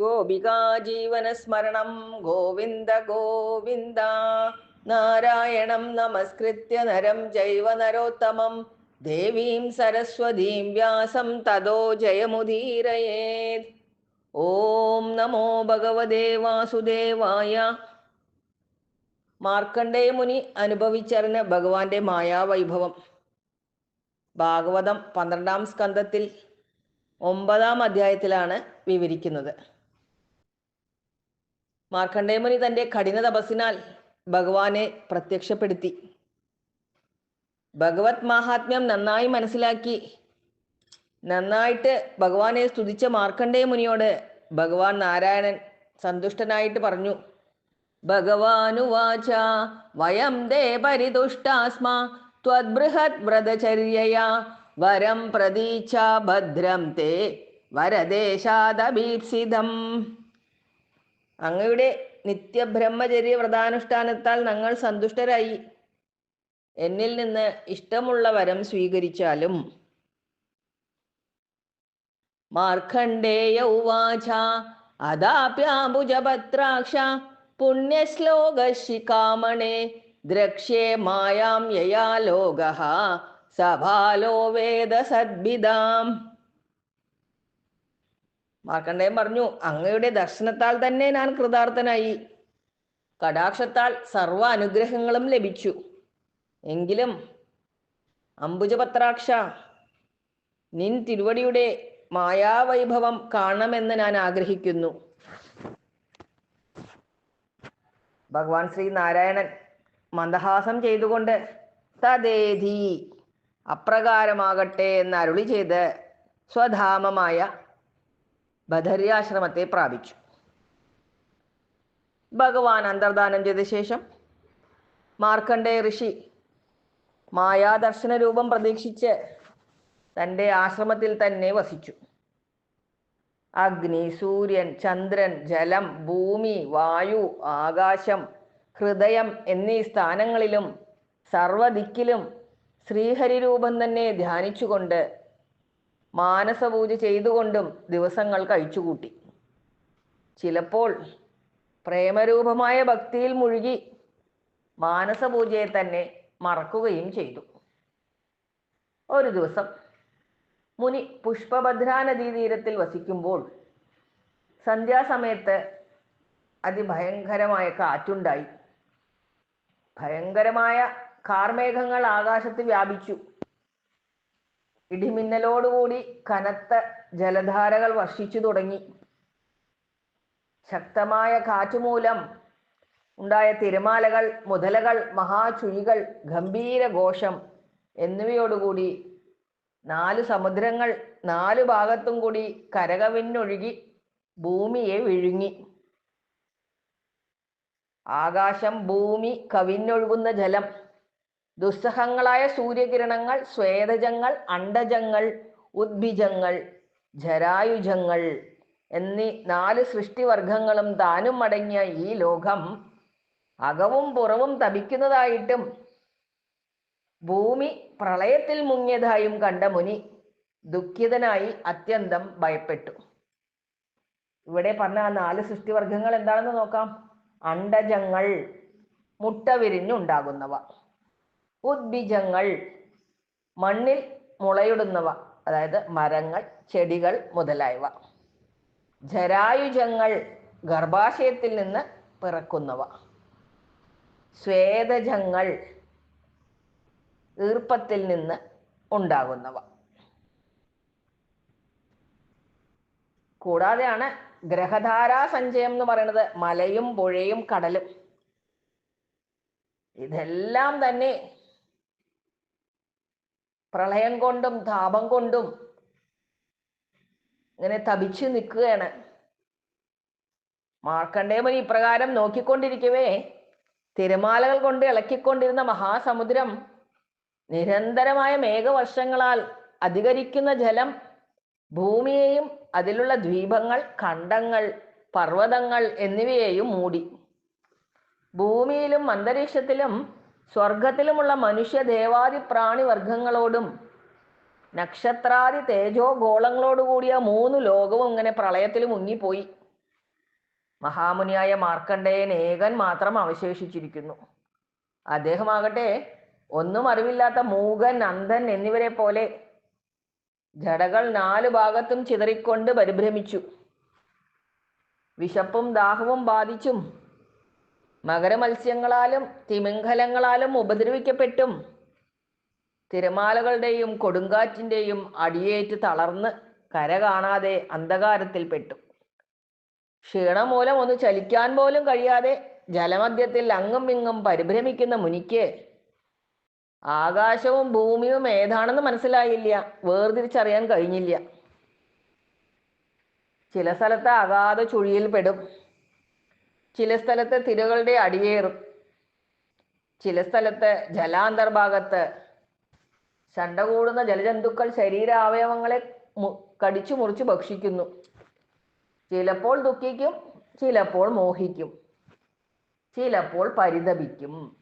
ഗോപികാജീവനസ്മരണം ഗോവിന്ദ ഗോവിന്ദ. നാരായണം നമസ്കൃത്യ നരം ജൈവ നരോത്തമം. ദേവീം സരസ്വതീം വ്യാസം തദോ ജയമുദീരയേത്. ഓം നമോ ഭഗവദേ വാസുദേവായ. മാർക്കണ്ഡേയ മുനി അനുഭവിച്ചറിഞ്ഞ ഭഗവാന്റെ മായാവൈഭവം. ഭാഗവതം പന്ത്രണ്ടാം സ്കന്ധത്തിൽ ഒമ്പതാം അധ്യായത്തിലാണ് വിവരിക്കുന്നത്. മാർക്കണ്ഡേയമുനി തന്റെ കഠിന തപസ്സിനാൽ ഭഗവാനെ പ്രത്യക്ഷപ്പെടുത്തി. ഭഗവത് മാഹാത്മ്യം നന്നായി മനസ്സിലാക്കി. നന്നായിട്ട് ഭഗവാനെ സ്തുതിച്ച മാർക്കണ്ഡേയ മുനിയോട് ഭഗവാൻ നാരായണൻ സന്തുഷ്ടനായിട്ട് പറഞ്ഞു. ഭഗവാനുവാച വയം ദേ പരിതുഷ്ടാസ്മ ത്വദ്ബൃഹത് വ്രതചര്യയാ വരം പ്രതീക്ഷ ഭദ്രം തേ വരദേശാദഭീപ്സിതം അങ്ങയുടെ നിത്യബ്രഹ്മചര്യ വ്രതാനുഷ്ഠാനത്താൽ ഞങ്ങൾ സന്തുഷ്ടരായി. എന്നിൽ നിന്ന് ഇഷ്ടമുള്ള വരം സ്വീകരിച്ചാലും മാർക്കണ്ഡേയ ഉവാച അദാപ്യാംബുജപത്രാക്ഷ പുണ്യശ്ലോകശിഖാമണേ ദ്രക്ഷ്യേ മായാം യയാ ലോക സഭാലോ വേദ സദ്ഭിതാം മാർക്കണ്ഡേയൻ പറഞ്ഞു അങ്ങയുടെ ദർശനത്താൽ തന്നെ ഞാൻ കൃതാർത്ഥനായി. കടാക്ഷത്താൽ സർവ അനുഗ്രഹങ്ങളും ലഭിച്ചു. എങ്കിലും അംബുജപത്രാക്ഷ നിൻ തിരുവടിയുടെ മായാവൈഭവം കാണണമെന്ന് ഞാൻ ആഗ്രഹിക്കുന്നു. ഭഗവാൻ ശ്രീ നാരായണൻ മന്ദഹാസം ചെയ്തുകൊണ്ട് തദേധി അപ്രകാരമാകട്ടെ എന്ന് അരുളി ചെയ്ത് സ്വധാമമായ ബദര്യാശ്രമത്തെ പ്രാപിച്ചു. ഭഗവാൻ അന്തർദാനം ചെയ്ത ശേഷം മാർക്കണ്ഡേയ ഋഷി മായാദർശന രൂപം പ്രതീക്ഷിച്ച് തന്റെ ആശ്രമത്തിൽ തന്നെ വസിച്ചു. അഗ്നി സൂര്യൻ ചന്ദ്രൻ ജലം ഭൂമി വായു ആകാശം ഹൃദയം എന്നീ സ്ഥാനങ്ങളിലും സർവദിക്കിലും ശ്രീഹരി രൂപം തന്നെ ധ്യാനിച്ചുകൊണ്ട് മാനസപൂജ ചെയ്തുകൊണ്ടും ദിവസങ്ങൾ കഴിച്ചുകൂട്ടി. ചിലപ്പോൾ പ്രേമരൂപമായ ഭക്തിയിൽ മുഴുകി മാനസപൂജയെ തന്നെ മറക്കുകയും ചെയ്തു. ഒരു ദിവസം മുനി പുഷ്പഭദ്രാ നദീതീരത്തിൽ വസിക്കുമ്പോൾ സന്ധ്യാസമയത്ത് അതിഭയങ്കരമായ കാറ്റുണ്ടായി. ഭയങ്കരമായ കാർമേഘങ്ങൾ ആകാശത്ത് വ്യാപിച്ചു. ഇടിമിന്നലോടുകൂടി കനത്ത ജലധാരകൾ വർഷിച്ചു തുടങ്ങി. ശക്തമായ കാറ്റുമൂലം ഉണ്ടായ തിരമാലകൾ മുതലകൾ മഹാചുഴികൾ ഗംഭീര ഘോഷം എന്നിവയോടുകൂടി നാല് സമുദ്രങ്ങൾ നാല് ഭാഗത്തും കൂടി കരകവിഞ്ഞൊഴുകി ഭൂമിയെ വിഴുങ്ങി. ആകാശം ഭൂമി കവിഞ്ഞൊഴുകുന്ന ജലം ദുസ്സഹങ്ങളായ സൂര്യകിരണങ്ങൾ സ്വേദജങ്ങൾ അണ്ടജങ്ങൾ ഉദ്ഭിജങ്ങൾ ജരായുജങ്ങൾ എന്നീ നാല് സൃഷ്ടിവർഗങ്ങളും താനും അടങ്ങിയ ഈ ലോകം അകവും പുറവും തപിക്കുന്നതായിട്ടും ഭൂമി പ്രളയത്തിൽ മുങ്ങിയതായും കണ്ട മുനി ദുഃഖിതനായി അത്യന്തം ഭയപ്പെട്ടു. ഇവിടെ പറഞ്ഞ ആ നാല് സൃഷ്ടിവർഗങ്ങൾ എന്താണെന്ന് നോക്കാം? അണ്ടജങ്ങൾ മുട്ട വിരിഞ്ഞുണ്ടാകുന്നവ ഉദ്ബിജങ്ങൾ മണ്ണിൽ മുളയിടുന്നവ അതായത് മരങ്ങൾ ചെടികൾ മുതലായവ. ജരായുജങ്ങൾ ഗർഭാശയത്തിൽ നിന്ന് പിറക്കുന്നവ. സ്വേദജങ്ങൾ ഈർപ്പത്തിൽ നിന്ന് ഉണ്ടാകുന്നവ. കൂടാതെയാണ് ഗ്രഹധാരാ സഞ്ചയം എന്ന് പറയുന്നത് മലയും പുഴയും കടലും. ഇതെല്ലാം തന്നെ പ്രളയം കൊണ്ടും താപം കൊണ്ടും ഇങ്ങനെ തപിച്ചു നിൽക്കുകയാണ്. മാർക്കണ്ഡേയമുനി ഇപ്രകാരം നോക്കിക്കൊണ്ടിരിക്കവേ തിരമാലകൾ കൊണ്ട് ഇളക്കിക്കൊണ്ടിരുന്ന മഹാസമുദ്രം നിരന്തരമായ മേഘവർഷങ്ങളാൽ അധികരിക്കുന്ന ജലം ഭൂമിയെയും അതിലുള്ള ദ്വീപങ്ങൾ ഖണ്ഡങ്ങൾ പർവതങ്ങൾ എന്നിവയെയും മൂടി. ഭൂമിയിലും അന്തരീക്ഷത്തിലും സ്വർഗത്തിലുമുള്ള മനുഷ്യ ദേവാദി പ്രാണി വർഗങ്ങളോടും നക്ഷത്രാദി തേജോ ഗോളങ്ങളോടുകൂടിയ മൂന്ന് ലോകവും ഇങ്ങനെ പ്രളയത്തിൽ മുങ്ങിപ്പോയി. മഹാമുനിയായ മാർക്കണ്ഡേയൻ ഏകൻ മാത്രം അവശേഷിച്ചിരിക്കുന്നു. അദ്ദേഹമാകട്ടെ ഒന്നും അറിവില്ലാത്ത മൂകൻ അന്ധൻ എന്നിവരെ പോലെ ജടകൾ നാലു ഭാഗത്തും ചിതറിക്കൊണ്ട് പരിഭ്രമിച്ചു. വിശപ്പും ദാഹവും ബാധിച്ചും മകരമത്സ്യങ്ങളാലും തിമിംഗലങ്ങളാലും ഉപദ്രവിക്കപ്പെട്ടും. തിരമാലകളുടെയും കൊടുങ്കാറ്റിന്റെയും അടിയേറ്റ് തളർന്ന് കര കാണാതെ അന്ധകാരത്തിൽപ്പെട്ടു ക്ഷീണം മൂലം ഒന്ന് ചലിക്കാൻ പോലും കഴിയാതെ ജലമധ്യത്തിൽ അങ്ങും ഇങ്ങും പരിഭ്രമിക്കുന്ന മുനിക്ക് ആകാശവും ഭൂമിയും ഏതാണെന്ന് മനസ്സിലായില്ല വേർതിരിച്ചറിയാൻ കഴിഞ്ഞില്ല. ചില സ്ഥലത്ത് അഗാധ ചുഴിയിൽ പെടും. ചില സ്ഥലത്ത് തിരകളുടെ അടിയേറും. ചില സ്ഥലത്ത് ജലാന്തർഭാഗത്ത് ചണ്ട കൂടുന്ന ജലജന്തുക്കൾ ശരീര അവയവങ്ങളെ കടിച്ചു മുറിച്ച് ഭക്ഷിക്കുന്നു. ചിലപ്പോൾ ദുഃഖിക്കും ചിലപ്പോൾ മോഹിക്കും. ചിലപ്പോൾ പരിതപിക്കും.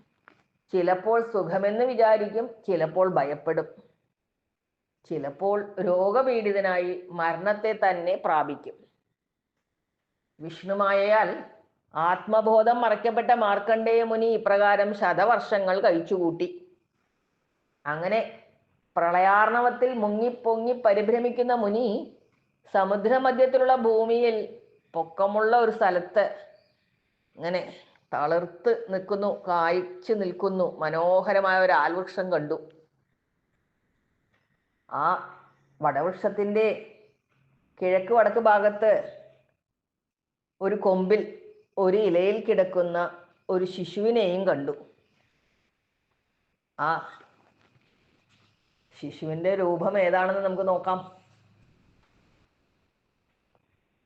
ചിലപ്പോൾ സുഖമെന്ന് വിചാരിക്കും ചിലപ്പോൾ ഭയപ്പെടും. ചിലപ്പോൾ രോഗപീഡിതനായി മരണത്തെ തന്നെ പ്രാപിക്കും. വിഷ്ണുമായയാൽ ആത്മബോധം മറയ്ക്കപ്പെട്ട മാർക്കണ്ഡേയ മുനി ഇപ്രകാരം ശതവർഷങ്ങൾ കഴിച്ചുകൂട്ടി. അങ്ങനെ പ്രളയാർണവത്തിൽ മുങ്ങിപ്പൊങ്ങി പരിഭ്രമിക്കുന്ന മുനി സമുദ്രമധ്യത്തിലുള്ള ഭൂമിയിൽ പൊക്കമുള്ള ഒരു സ്ഥലത്ത് ഇങ്ങനെ തളിർത്ത് നിൽക്കുന്നു കായ്ച്ചു നിൽക്കുന്നു മനോഹരമായ ഒരു ആൽവൃക്ഷം കണ്ടു. ആ വടവൃക്ഷത്തിന്റെ കിഴക്ക് വടക്ക് ഭാഗത്ത് ഒരു കൊമ്പിൽ ഒരു ഇലയിൽ കിടക്കുന്ന ഒരു ശിശുവിനെയും കണ്ടു. ആ ശിശുവിന്റെ രൂപം ഏതാണെന്ന് നമുക്ക് നോക്കാം.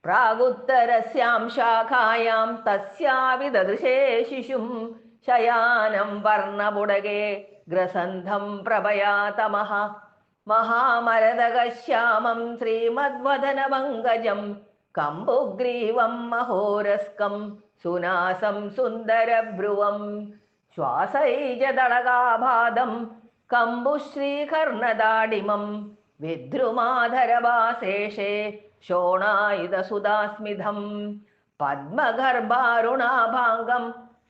പ്രാഗുത്തരസ്യാം ശാഖായാം തസ്യാവിദൃശേ ശിശും ശയാനം വർണപുടകേ ഗ്രസന്ധം പ്രഭയാതമഹ. മഹാമരതകശ്യാമം ശ്രീമദ്വദനമങ്കജം കമ്പുഗ്രീവം മഹോരസ്കം സുനാസം സുന്ദരഭ്രുവം ശ്വാസൈജതളകാഭാദം കമ്പുശ്രീകർണദാഡിമം വിദ്രുമാധരവാശേഷേ ശോണായുധസുതാസ്മിതം പത്മഗർഭാരുണാഭാംഗം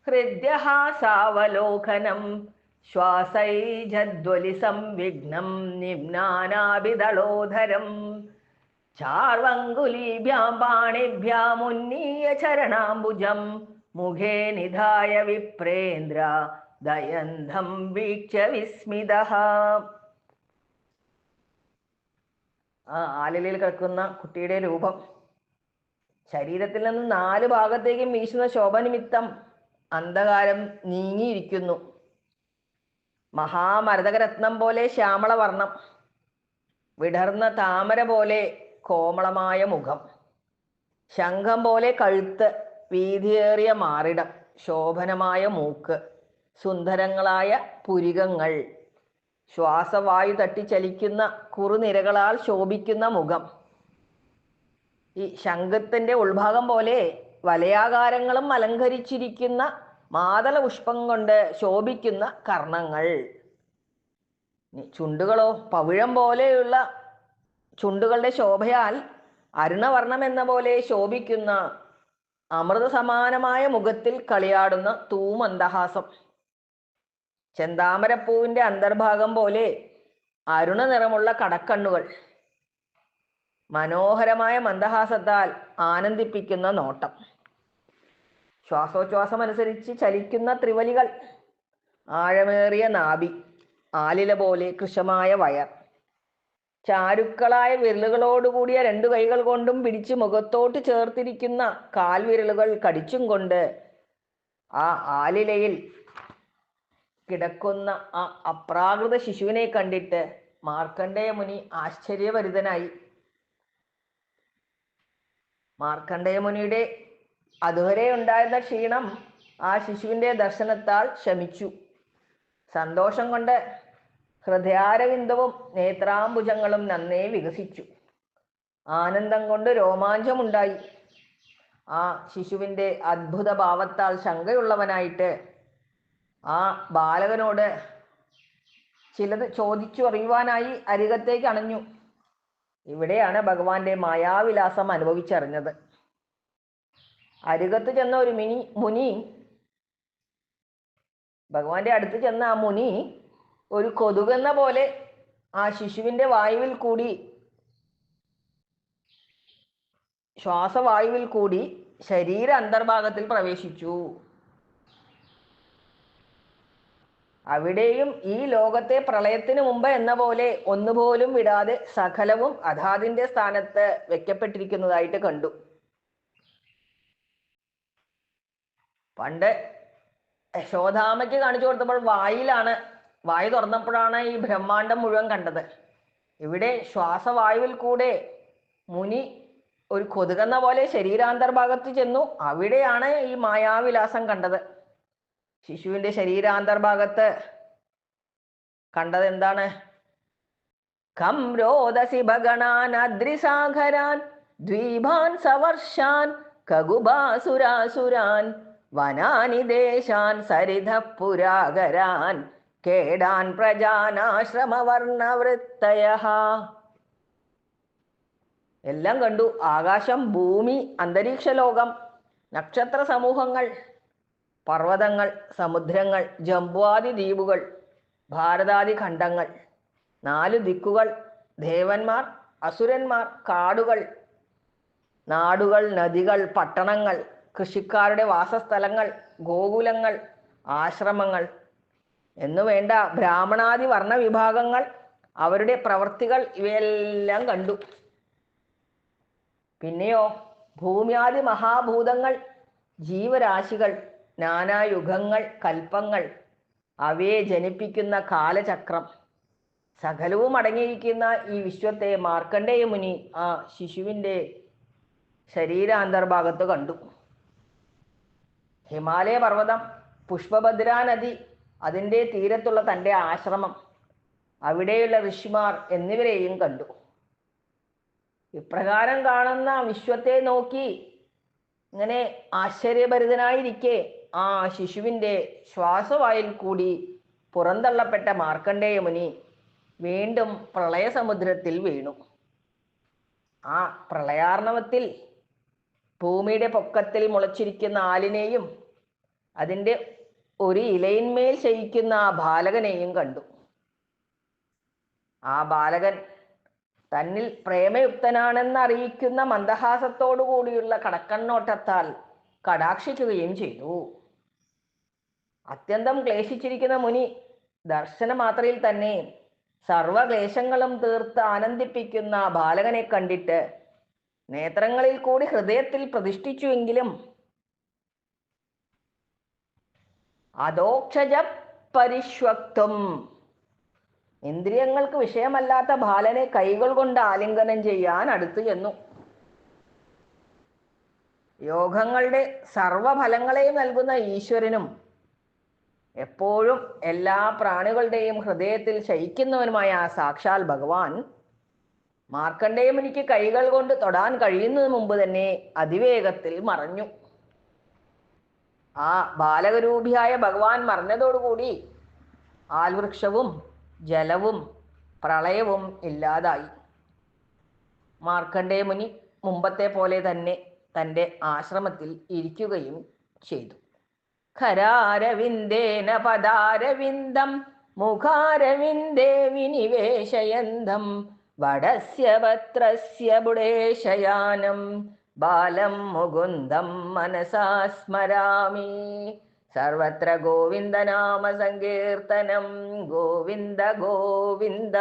ഹൃദ്യഹാസാവലോകനം ശ്വാസൈജദ്വലിസം വിഘ്നം നിമ്നാനാഭിദളോധരം ചാർവങ്കുലീഭ്യാം പാണിഭ്യാമുന്നീയ ചരണാംബുജം. മുഖേ നിധായ വിപ്രേന്ദ്ര ദയന്ധം വീക്ഷ വിസ്മിത. ആ ആലിലയിൽ കിടക്കുന്ന കുട്ടിയുടെ രൂപം. ശരീരത്തിൽ നിന്ന് നാല് ഭാഗത്തേക്കും വീശുന്ന ശോഭ നിമിത്തം അന്ധകാരം നീങ്ങിയിരിക്കുന്നു. മഹാമരതകരത്നം പോലെ ശ്യാമളവർണം വിടർന്ന താമര പോലെ കോമളമായ മുഖം. ശംഖം പോലെ കഴുത്ത് വീതിയേറിയ മാറിടം ശോഭനമായ മൂക്ക് സുന്ദരങ്ങളായ പുരികങ്ങൾ. ശ്വാസവായു തട്ടി ചലിക്കുന്ന കുറുനിരകളാൽ ശോഭിക്കുന്ന മുഖം. ഈ ശംഖത്തിന്റെ ഉൾഭാഗം പോലെ വലയാകാരങ്ങളും അലങ്കരിച്ചിരിക്കുന്ന മാതള പുഷ്പം കൊണ്ട് ശോഭിക്കുന്ന കർണങ്ങൾ. ചുണ്ടുകളോ പവിഴം പോലെയുള്ള ചുണ്ടുകളുടെ ശോഭയാൽ അരുണവർണം എന്ന പോലെ ശോഭിക്കുന്ന അമൃത സമാനമായ മുഖത്തിൽ കളിയാടുന്ന തൂമന്ദഹാസം. ചെന്താമരപ്പൂവിന്റെ അന്തർഭാഗം പോലെ അരുണ നിറമുള്ള കടക്കണ്ണുകൾ. മനോഹരമായ മന്ദഹാസത്താൽ ആനന്ദിപ്പിക്കുന്ന നോട്ടം. ശ്വാസോച്ഛ്വാസം അനുസരിച്ച് ചലിക്കുന്ന ത്രിവലികൾ. ആഴമേറിയ നാഭി. ആലില പോലെ കൃശമായ വയർ. ചാരുക്കളായ വിരലുകളോടുകൂടിയ രണ്ടു കൈകൾ കൊണ്ടും പിടിച്ച് മുഖത്തോട്ട് ചേർത്തിരിക്കുന്ന കാൽവിരലുകൾ കടിച്ചും കൊണ്ട് ആ ആലിലയിൽ കിടക്കുന്ന ആ അപ്രാകൃത ശിശുവിനെ കണ്ടിട്ട് മാർക്കണ്ഡേയ മുനി ആശ്ചര്യഭരിതനായി. മാർക്കണ്ഡേയ മുനിയുടെ അതുവരെ ഉണ്ടായിരുന്ന ക്ഷീണം ആ ശിശുവിന്റെ ദർശനത്താൽ ശമിച്ചു. സന്തോഷം കൊണ്ട് ഹൃദയാരവിന്ദവും നേത്രാംബുജങ്ങളും നന്നേ വികസിച്ചു. ആനന്ദം കൊണ്ട് രോമാഞ്ചമുണ്ടായി. ആ ശിശുവിന്റെ അത്ഭുത ഭാവത്താൽ ശങ്കയുള്ളവനായിട്ട് ആ ബാലകനോട് ചിലത് ചോദിച്ചു അറിയുവാനായി അരികത്തേക്ക് അണഞ്ഞു. ഇവിടെയാണ് ഭഗവാന്റെ മായാവിലാസം അനുഭവിച്ചറിഞ്ഞത്. അരികത്ത് ചെന്ന ഒരു മിനി മുനി. ഭഗവാന്റെ അടുത്ത് ചെന്ന ആ മുനി ഒരു കൊതുകെന്ന പോലെ ആ ശിശുവിന്റെ വായുവിൽ കൂടി ശ്വാസവായുവിൽ കൂടി ശരീര അന്തർഭാഗത്തിൽ പ്രവേശിച്ചു. അവിടെയും ഈ ലോകത്തെ പ്രളയത്തിന് മുമ്പ് എന്ന പോലെ ഒന്നുപോലും വിടാതെ സകലവും അതാതിന്റെ സ്ഥാനത്ത് വെക്കപ്പെട്ടിരിക്കുന്നതായിട്ട് കണ്ടു. പണ്ട് യശോധാമയ്ക്ക് കാണിച്ചു കൊടുത്തപ്പോൾ വായിലാണ് വായു തുറന്നപ്പോഴാണ് ഈ ബ്രഹ്മാണ്ടം മുഴുവൻ കണ്ടത്. ഇവിടെ ശ്വാസവായുവിൽ കൂടെ മുനി ഒരു കൊതുകെന്ന പോലെ ശരീരാന്തർഭാഗത്ത് ചെന്നു. അവിടെയാണ് ഈ മായാവിലാസം കണ്ടത്. ശിശുവിന്റെ ശരീരാന്തർഭാഗത്ത് കണ്ടത് എന്താണ് കം രോദസി ഭഗണാൻ ദ്വീപാൻ സവർഷാൻ കകുബാസുരാസുരാൻ വനാനി ദേശാൻ സരിധ പുരാഗരാൻ കേടാൻ പ്രജാനാശ്രമവർണവൃത്തയ എല്ലാം കണ്ടു. ആകാശം ഭൂമി അന്തരീക്ഷ ലോകം നക്ഷത്ര സമൂഹങ്ങൾ പർവതങ്ങൾ സമുദ്രങ്ങൾ ജംബുവാദി ദ്വീപുകൾ ഭാരതാദി ഖണ്ഡങ്ങൾ നാല് ദിക്കുകൾ ദേവന്മാർ അസുരന്മാർ കാടുകൾ നാടുകൾ നദികൾ പട്ടണങ്ങൾ കൃഷിക്കാരുടെ വാസസ്ഥലങ്ങൾ ഗോകുലങ്ങൾ ആശ്രമങ്ങൾ എന്നു വേണ്ട. ബ്രാഹ്മണാദി വർണ വിഭാഗങ്ങൾ അവരുടെ പ്രവർത്തികൾ ഇവയെല്ലാം കണ്ടു. പിന്നെയോ ഭൂമ്യാദി മഹാഭൂതങ്ങൾ ജീവരാശികൾ നാനായുഗങ്ങൾ കൽപ്പങ്ങൾ അവയെ ജനിപ്പിക്കുന്ന കാലചക്രം. സകലവും അടങ്ങിയിരിക്കുന്ന ഈ വിശ്വത്തെ മാർക്കണ്ഡേയ മുനി ആ ശിശുവിന്റെ ശരീരാന്തർഭാഗത്ത് കണ്ടു. ഹിമാലയ പർവതം പുഷ്പഭദ്രാ നദി അതിന്റെ തീരത്തുള്ള തന്റെ ആശ്രമം അവിടെയുള്ള ഋഷിമാർ എന്നിവരെയും കണ്ടു. ഇപ്രകാരം കാണുന്ന വിശ്വത്തെ നോക്കി ഇങ്ങനെ ആശ്ചര്യഭരിതനായിരിക്കെ ആ ശിശുവിന്റെ ശ്വാസവായിൽ കൂടി പുറന്തള്ളപ്പെട്ട മാർക്കണ്ഡേയ മുനി വീണ്ടും പ്രളയസമുദ്രത്തിൽ വീണു. ആ പ്രളയാർണവത്തിൽ ഭൂമിയുടെ പൊക്കത്തിൽ മുളച്ചിരിക്കുന്ന ആലിനെയും അതിന്റെ ഒരു ഇലയിന്മേൽ ശയിക്കുന്ന ആ ബാലകനെയും കണ്ടു. ആ ബാലകൻ തന്നിൽ പ്രേമയുക്തനാണെന്ന് അറിയിക്കുന്ന മന്ദഹാസത്തോടു കൂടിയുള്ള കടക്കണ്ണോട്ടത്താൽ കടാക്ഷിക്കുകയും ചെയ്തു. അത്യന്തം ക്ലേശിച്ചിരിക്കുന്ന മുനി ദർശനമാത്രയിൽ തന്നെ സർവക്ലേശങ്ങളും തീർത്ത് ആനന്ദിപ്പിക്കുന്ന ബാലകനെ കണ്ടിട്ട് നേത്രങ്ങളിൽ കൂടി ഹൃദയത്തിൽ പ്രതിഷ്ഠിച്ചുവെങ്കിലും അദോക്ഷജ പരിഷ്വക്തം ഇന്ദ്രിയങ്ങൾക്ക് വിഷയമല്ലാത്ത ബാലനെ കൈകൾ കൊണ്ട് ആലിംഗനം ചെയ്യാൻ അടുത്തു ചെന്നു. യോഗങ്ങളുടെ സർവഫലങ്ങളെയും നൽകുന്ന ഈശ്വരനും എപ്പോഴും എല്ലാ പ്രാണികളുടെയും ഹൃദയത്തിൽ ശയിക്കുന്നവനുമായ ആ സാക്ഷാൽ ഭഗവാൻ മാർക്കണ്ഡേയമുനിക്ക് കൈകൾ കൊണ്ട് തൊടാൻ കഴിയുന്നതിന് മുമ്പ് തന്നെ അതിവേഗത്തിൽ മറഞ്ഞു. ആ ബാലകരൂപിയായ ഭഗവാൻ മറഞ്ഞതോടുകൂടി ആൽവൃക്ഷവും ജലവും പ്രളയവും ഇല്ലാതായി. മാർക്കണ്ഡേയ മുനി മുമ്പത്തെ പോലെ തന്നെ തന്റെ ആശ്രമത്തിൽ ഇരിക്കുകയും ചെയ്തു. ഖരാരവിന്ദേന പദാരവിന്ദം മുഖാരവിന്ദേ വിനിവേശയന്തം വടസ്യ പത്രസ്യ ബുഡേശയാനം बालं मुकुन्दं मनसा स्मरामि सर्वत्र गोविन्दनामसङ्कीर्तनं गोविन्द गोविन्द